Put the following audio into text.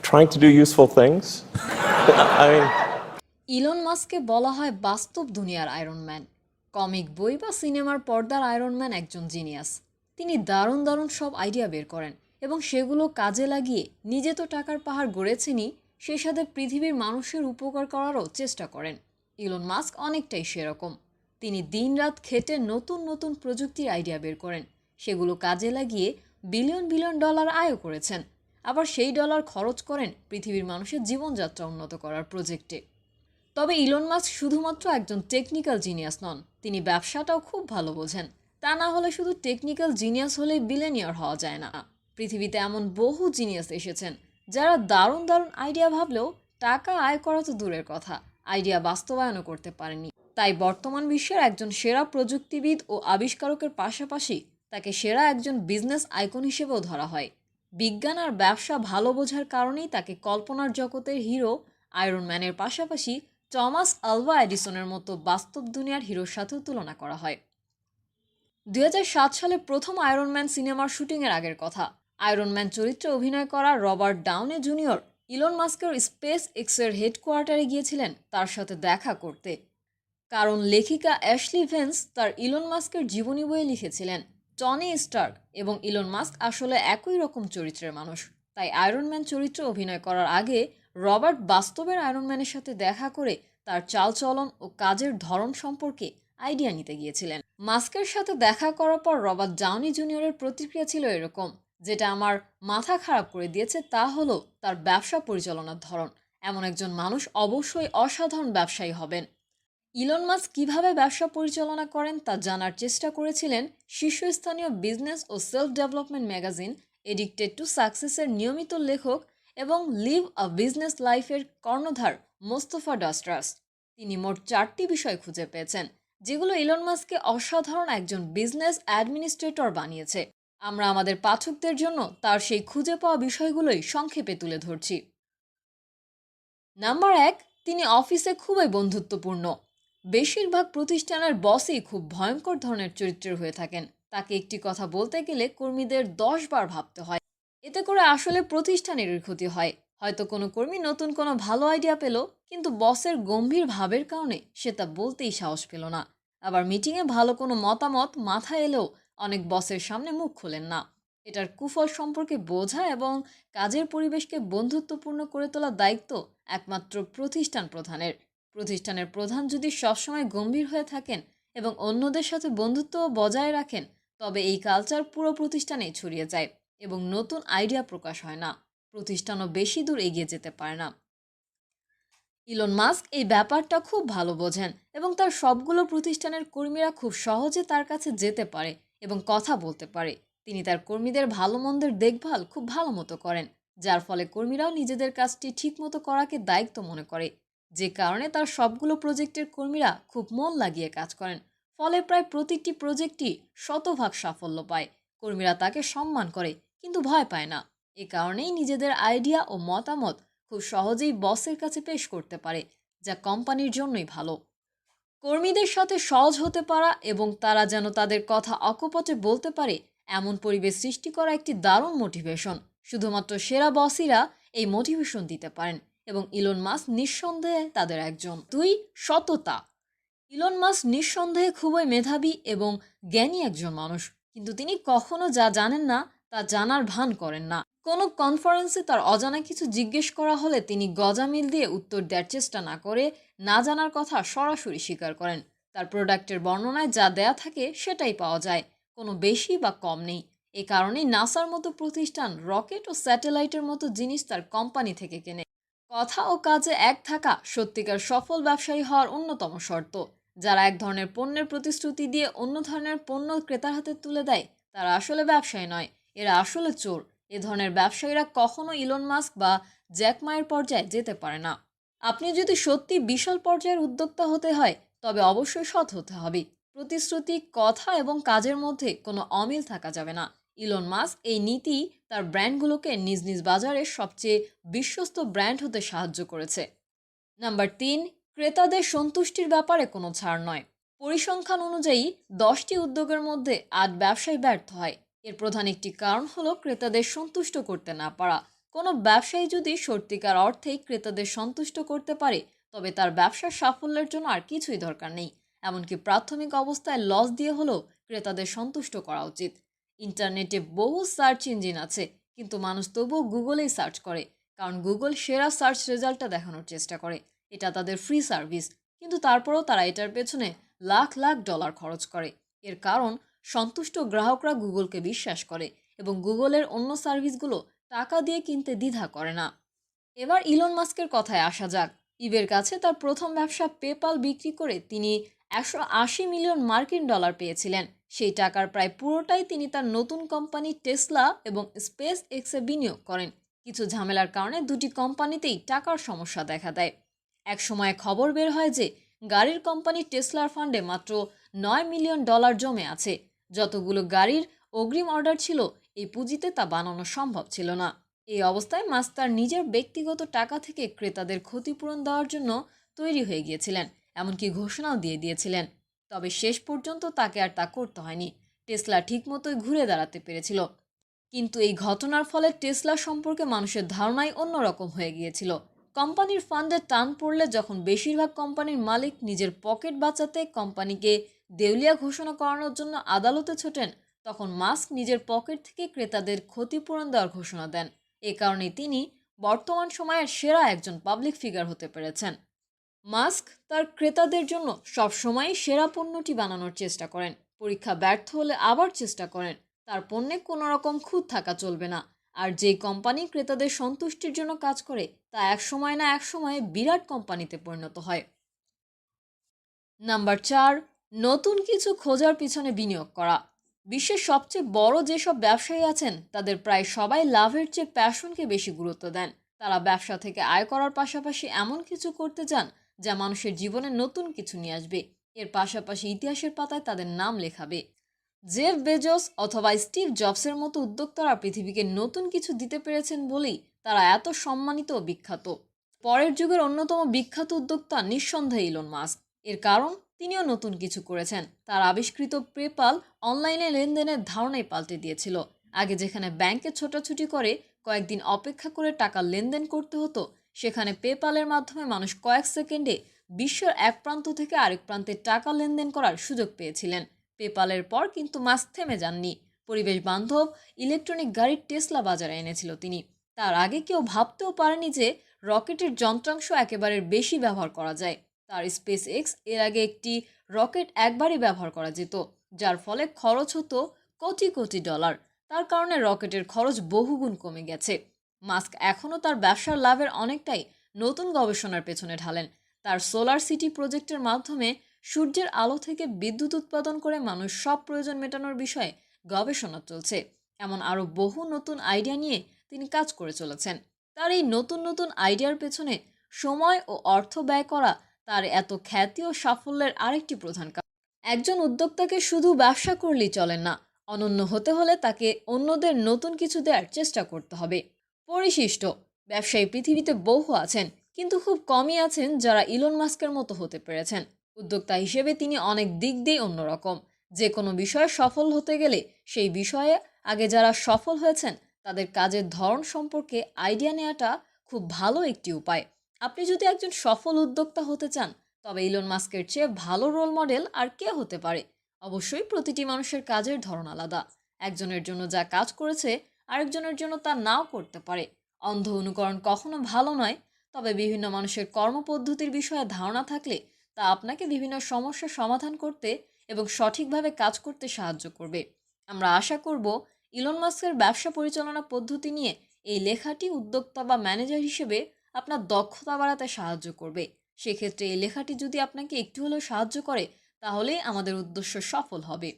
trying to do useful things. I mean, Elon মাস্ককে বলা হয় বাস্তব দুনিয়ার আয়রন ম্যান কমিক বই বা সিনেমার পর্দার আয়রন ম্যান একজন জিনিয়াস। তিনি দারুণ দারুণ সব আইডিয়া বের করেন এবং সেগুলো কাজে লাগিয়ে নিজে তো টাকার পাহাড় গড়েছেনই সেই সাথে পৃথিবীর মানুষের উপকার করারও চেষ্টা করেন। ইলন মাস্ক অনেকটাই সেরকম। তিনি দিনরাত খেটে নতুন নতুন প্রযুক্তির আইডিয়া বের করেন। সেগুলো কাজে লাগিয়ে বিলিয়ন বিলিয়ন ডলার আয়ও করেছেন। আবার সেই ডলার খরচ করেন পৃথিবীর মানুষের জীবনযাত্রা উন্নত করার প্রজেক্টে। তবে ইলন মাস্ক শুধুমাত্র একজন টেকনিক্যাল জিনিয়াস নন, তিনি ব্যবসাটাও খুব ভালো বোঝেন। তা না হলে শুধু টেকনিক্যাল জিনিয়াস হলেই বিলেনিয়ার হওয়া যায় না। পৃথিবীতে এমন বহু জিনিয়াস এসেছেন, যারা দারুণ দারুণ আইডিয়া ভাবলেও টাকা আয় করা তো দূরের কথা আইডিয়া বাস্তবায়নও করতে পারেনি তাই বর্তমান বিশ্বের একজন সেরা প্রযুক্তিবিদ ও আবিষ্কারকের পাশাপাশি তাকে সেরা একজন বিজনেস আইকন হিসেবেও ধরা হয়। বিজ্ঞান আর ব্যবসা ভালো বোঝার কারণেই তাকে কল্পনার জগতের হিরো আয়রন ম্যানের পাশাপাশি টমাস আলভা এডিসনের মতো বাস্তব দুনিয়ার হিরোর সাথেও তুলনা করা হয়। দু হাজার সাত সালে প্রথম আয়রন ম্যান সিনেমার শুটিংয়ের আগের কথা। আয়রন ম্যান চরিত্রে অভিনয় করা রবার্ট ডাউনে জুনিয়র ইলন মাস্কের স্পেস এক্সের হেডকোয়ার্টারে গিয়েছিলেন তার সাথে দেখা করতে। কারণ লেখিকা অ্যাশলি ভেন্স তার ইলন মাস্কের জীবনী বইয়ে লিখেছিলেন। টনি স্টার্ক এবং ইলন মাস্ক আসলে একই রকম চরিত্রের মানুষ। তাই আয়রন ম্যান চরিত্রে অভিনয় করার আগে রবার্ট বাস্তবের আয়রন ম্যানের সাথে দেখা করে তার চালচলন ও কাজের ধরন সম্পর্কে আইডিয়া নিতে গিয়েছিলেন। মাস্কের সাথে দেখা করার পর রবার্ট জাউনি জুনিয়রের প্রতিক্রিয়া ছিল এরকম, যেটা আমার মাথা খারাপ করে দিয়েছে তা হলো তার ব্যবসা পরিচালনার ধরন। এমন একজন মানুষ অবশ্যই অসাধারণ ব্যবসায়ী হবেন। ইলন মাস্ক কীভাবে ব্যবসা পরিচালনা করেন তা জানার চেষ্টা করেছিলেন শীর্ষস্থানীয় business O self development magazine addicted to সাকসেসের নিয়মিত লেখক এবং লিভ আ বিজনেস লাইফের কর্ণধার মোস্তফা ডাস্ট্রাস। তিনি মোট চারটি বিষয় খুঁজে পেয়েছেন, যেগুলো ইলন মাস্ককে অসাধারণ একজন বিজনেস অ্যাডমিনিস্ট্রেটর বানিয়েছে। আমরা আমাদের পাঠকদের জন্য তার সেই খুঁজে পাওয়া বিষয়গুলোই সংক্ষেপে তুলে ধরছি। নাম্বার এক, তিনি অফিসে খুবই বন্ধুত্বপূর্ণ। বেশিরভাগ প্রতিষ্ঠানের বসই খুব ভয়ঙ্কর ধরনের চরিত্রের হয়ে থাকেন। তাকে একটি কথা বলতে গেলে কর্মীদের দশ বার ভাবতে হয়। এতে করে আসলে প্রতিষ্ঠানেরই ক্ষতি হয়। হয়তো কোনো কর্মী নতুন কোনো ভালো আইডিয়া পেল, কিন্তু বসের গম্ভীর ভাবের কারণে সে তা বলতেই সাহস পেল না। আবার মিটিংয়ে ভালো কোনো মতামত মাথায় এলেও অনেক বসের সামনে মুখ খোলেন না। এটার কুফল সম্পর্কে বোঝা এবং কাজের পরিবেশকে বন্ধুত্বপূর্ণ করে তোলার দায়িত্ব একমাত্র প্রতিষ্ঠান প্রধানের। প্রতিষ্ঠানের প্রধান যদি সবসময় গম্ভীর হয়ে থাকেন এবং অন্যদের সাথে বন্ধুত্ব বজায় রাখেন, তবে এই কালচার পুরো প্রতিষ্ঠানেই ছড়িয়ে যায় এবং নতুন আইডিয়া প্রকাশ হয় না। প্রতিষ্ঠানও বেশি দূর এগিয়ে যেতে পারে না। ইলন মাস্ক এই ব্যাপারটা খুব ভালো বোঝেন এবং তার সবগুলো প্রতিষ্ঠানের কর্মীরা খুব সহজে তার কাছে যেতে পারে এবং কথা বলতে পারে। তিনি তার কর্মীদের ভালো মন্দের দেখভাল খুব ভালো মতো করেন, যার ফলে কর্মীরাও নিজেদের কাজটি ঠিকমতো করাকে দায়িত্ব মনে করে যে কারণে তার সবগুলো প্রজেক্টের কর্মীরা খুব মন লাগিয়ে কাজ করেন। ফলে প্রায় প্রতিটি প্রজেক্টই শতভাগ সাফল্য পায়। কর্মীরা তাকে সম্মান করে, কিন্তু ভয় পায় না। এ কারণেই নিজেদের আইডিয়া ও মতামত খুব সহজেই বসের কাছে পেশ করতে পারে, যা কোম্পানির জন্যই ভালো। কর্মীদের সাথে সহজ হতে পারা এবং তারা যেন তাদের কথা অকপটে বলতে পারে, এমন পরিবেশ সৃষ্টি করা একটি দারুণ মোটিভেশন। শুধুমাত্র সেরা বসিরা এই মোটিভেশন দিতে পারেন। এবং ইলন মাস নিঃসন্দেহে তাদের একজন। দুই, সততা। ইলন মাস নিঃসন্দেহে খুবই মেধাবী এবং জ্ঞানী একজন মানুষ। কিন্তু তিনি কখনো যা জানেন না, তা জানার ভান করেন না। কোনো কনফারেন্সে তার অজানা কিছু জিজ্ঞেস করা হলে তিনি গজামিল দিয়ে উত্তর দেওয়ার চেষ্টা না করে না জানার কথা সরাসরি স্বীকার করেন। তার প্রোডাক্টের বর্ণনায় যা দেয়া থাকে সেটাই পাওয়া যায়। কোনো বেশি বা কম নেই। এ কারণেই নাসার মতো প্রতিষ্ঠান রকেট ও স্যাটেলাইটের মতো জিনিস তার কোম্পানি থেকে কেনে। কথা ও কাজে এক থাকা সত্যিকার সফল ব্যবসায়ী হওয়ার অন্যতম শর্ত। যারা এক ধরনের পণ্যের প্রতিশ্রুতি দিয়ে অন্য ধরনের পণ্য ক্রেতার হাতে তুলে দেয়, তারা আসলে ব্যবসায়ী নয়, এরা আসলে চোর। এ ধরনের ব্যবসায়ীরা কখনো ইলন মাস্ক বা জ্যাকমায়ের পর্যায়ে যেতে পারে না। আপনি যদি সত্যি বিশাল পর্যায়ের উদ্যোক্তা হতে হয়, তবে অবশ্যই সৎ হতে হবে। প্রতিশ্রুতি, কথা এবং কাজের মধ্যে কোনো অমিল থাকা যাবে না। ইলন মাস্ক এই নীতি তার ব্র্যান্ডগুলোকে নিজ নিজ বাজারে সবচেয়ে বিশ্বস্ত ব্র্যান্ড হতে সাহায্য করেছে। নাম্বার তিন, ক্রেতাদের সন্তুষ্টির ব্যাপারে কোনো ছাড় নয়। পরিসংখ্যান অনুযায়ী দশটি উদ্যোগের মধ্যে আট ব্যবসায় ব্যর্থ হয়। এর প্রধান একটি কারণ হলো ক্রেতাদের সন্তুষ্ট করতে না পারা। কোনো ব্যবসায়ী যদি সত্যিকার অর্থেই ক্রেতাদের সন্তুষ্ট করতে পারে, তবে তার ব্যবসার সাফল্যের জন্য আর কিছুই দরকার নেই। এমনকি প্রাথমিক অবস্থায় লস দিয়ে হলেও ক্রেতাদের সন্তুষ্ট করা উচিত। ইন্টারনেটে বহু সার্চ ইঞ্জিন আছে, কিন্তু মানুষ তবুও গুগলেই সার্চ করে, কারণ গুগল সেরা সার্চ রেজাল্টটা দেখানোর চেষ্টা করে। এটা তাদের ফ্রি সার্ভিস, কিন্তু তারপরেও তারা এটার পেছনে লাখ লাখ ডলার খরচ করে। এর কারণ, সন্তুষ্ট গ্রাহকরা গুগলকে বিশ্বাস করে এবং গুগলের অন্য সার্ভিসগুলো টাকা দিয়ে কিনতে দ্বিধা করে না। এবার ইলন মাস্কের কথায় আসা যাক। ইবের কাছে তার প্রথম ব্যবসা পেপাল বিক্রি করে তিনি একশো আশি মিলিয়ন মার্কিন ডলার পেয়েছিলেন। সেই টাকার প্রায় পুরোটাই তিনি তার নতুন কোম্পানি টেসলা এবং স্পেস এক্সে বিনিয়োগ করেন। কিছু ঝামেলার কারণে দুটি কোম্পানিতেই টাকার সমস্যা দেখা দেয়। এক সময় খবর বের হয় যে, গাড়ির কোম্পানি টেসলার ফান্ডে মাত্র নয় মিলিয়ন ডলার জমে আছে। যতগুলো গাড়ির অগ্রিম অর্ডার ছিল, এই পুঁজিতে তা বানানো সম্ভব ছিল না। এই অবস্থায় মাস্ক তার নিজের ব্যক্তিগত টাকা থেকে ক্রেতাদের ক্ষতিপূরণ দেওয়ার জন্য তৈরি হয়ে গিয়েছিলেন। এমনকি ঘোষণাও দিয়ে দিয়েছিলেন। তবে শেষ পর্যন্ত তাকে আর তা করতে হয়নি। টেসলা ঠিকমতোই ঘুরে দাঁড়াতে পেরেছিল। কিন্তু এই ঘটনার ফলে টেসলা সম্পর্কে মানুষের ধারণাই অন্যরকম হয়ে গিয়েছিল। কোম্পানির ফান্ডে টান পড়লে যখন বেশিরভাগ কোম্পানির মালিক নিজের পকেট বাঁচাতে কোম্পানিকে দেউলিয়া ঘোষণা করানোর জন্য আদালতে ছোটেন, তখন মাস্ক নিজের পকেট থেকে ক্রেতাদের ক্ষতিপূরণ দেওয়ার ঘোষণা দেন। এ কারণে তিনি বর্তমান সময়ের সেরা একজন পাবলিক ফিগার হতে পেরেছেন। মাস্ক তার ক্রেতাদের জন্য সবসময়ই সেরা পণ্যটি বানানোর চেষ্টা করেন। পরীক্ষা ব্যর্থ হলে আবার চেষ্টা করেন। তার পণ্যে কোনো রকম খুঁত থাকা চলবে না। আর যেই কোম্পানি ক্রেতাদের সন্তুষ্টির জন্য কাজ করে, তা এক সময় না এক সময়ে বিরাট কোম্পানিতে পরিণত হয়। নাম্বার চার, নতুন কিছু খোঁজার পিছনে বিনিয়োগ করা। বিশ্বের সবচেয়ে বড় যেসব ব্যবসায়ী আছেন, তাদের প্রায় সবাই লাভের চেয়ে প্যাশনকে বেশি গুরুত্ব দেন। তারা ব্যবসা থেকে আয় করার পাশাপাশি এমন কিছু করতে চান যা মানুষের জীবনে নতুন কিছু নিয়ে আসবে। এর পাশাপাশি ইতিহাসের পাতায় তাদের নাম লেখাবে। জেফ বেজস অথবা স্টিভ জবসের মতো উদ্যোক্তারা পৃথিবীকে নতুন কিছু দিতে পেরেছেন বলেই তারা এত সম্মানিত ও বিখ্যাত। পরের যুগের অন্যতম বিখ্যাত উদ্যোক্তা নিঃসন্দেহে ইলন মাস্ক। এর কারণ, তিনিও নতুন কিছু করেছেন। তার আবিষ্কৃত পেপাল অনলাইনে লেনদেনের ধারণাই পাল্টে দিয়েছিল। আগে যেখানে ব্যাংকে ছোটাছুটি করে, কয়েকদিন অপেক্ষা করে টাকা লেনদেন করতে হতো সেখানে পেপালের মাধ্যমে মানুষ কয়েক সেকেন্ডে বিশ্বের এক প্রান্ত থেকে আরেক প্রান্তে টাকা লেনদেন করার সুযোগ পেয়েছিলেন। পেপালের পর কিন্তু মাস্ক থেমে যাননি। পরিবেশ বান্ধব, ইলেকট্রনিক গাড়ির টেসলা বাজারে এনেছিল তিনি। তার আগে কেউ ভাবতেও পারেনি যে রকেটের যন্ত্রাংশ একেবারে বেশি ব্যবহার করা যায়। তার স্পেস এক্সের আগে একটি রকেট একবারই ব্যবহার করা যেত, যার ফলে খরচ হতো কোটি কোটি ডলার। তার কারণে রকেটের খরচ বহুগুণ কমে গেছে। মাস্ক এখনও তার ব্যবসার লাভের অনেকটাই নতুন গবেষণার পেছনে ঢালেন। তার সোলার সিটি প্রজেক্টের মাধ্যমে সূর্যের আলো থেকে বিদ্যুৎ উৎপাদন করে মানুষ সব প্রয়োজন মেটানোর বিষয়ে গবেষণা চলছে। এমন আরও বহু নতুন আইডিয়া নিয়ে তিনি কাজ করে চলেছেন। তার এই নতুন নতুন আইডিয়ার পেছনে সময় ও অর্থ ব্যয় করা তার এত খ্যাতি ও সাফল্যের আরেকটি প্রধান কারণ। একজন উদ্যোক্তাকে শুধু ব্যবসা করলেই চলে না, অনন্য হতে হলে তাকে অন্যদের নতুন কিছু দেওয়ার চেষ্টা করতে হবে। পরিশিষ্ট। ব্যবসায়ী পৃথিবীতে বহু আছেন, কিন্তু খুব কমই আছেন যারা ইলন মাস্কের মতো হতে পেরেছেন। উদ্যোক্তা হিসেবে তিনি অনেক দিক দিয়ে অন্যরকম। যে কোনো বিষয়ে সফল হতে গেলে সেই বিষয়ে আগে যারা সফল হয়েছেন, তাদের কাজের ধরন সম্পর্কে আইডিয়া নেওয়াটা খুব ভালো একটি উপায়। আপনি যদি একজন সফল উদ্যোক্তা হতে চান, তবে ইলন মাস্কের চেয়ে ভালো রোল মডেল আর কে হতে পারে? অবশ্যই প্রতিটি মানুষের কাজের ধরন আলাদা। একজনের জন্য যা কাজ করেছে আরেকজনের জন্য তা নাও করতে পারে। অন্ধ অনুকরণ কখনো ভালো নয়, তবে বিভিন্ন মানুষের কর্মপদ্ধতির বিষয়ে ধারণা থাকলে তা আপনাকে বিভিন্ন সমস্যার সমাধান করতে এবং সঠিকভাবে কাজ করতে সাহায্য করবে। আমরা আশা করব ইলন মাস্কের ব্যবসা পরিচালনা পদ্ধতি নিয়ে এই লেখাটি উদ্যোক্তা বা ম্যানেজার হিসেবে আপনার দক্ষতা বাড়াতে সাহায্য করবে। সেক্ষেত্রে এই লেখাটি যদি আপনাকে একটু হলেও সাহায্য করে তাহলেই আমাদের উদ্দেশ্য সফল হবে।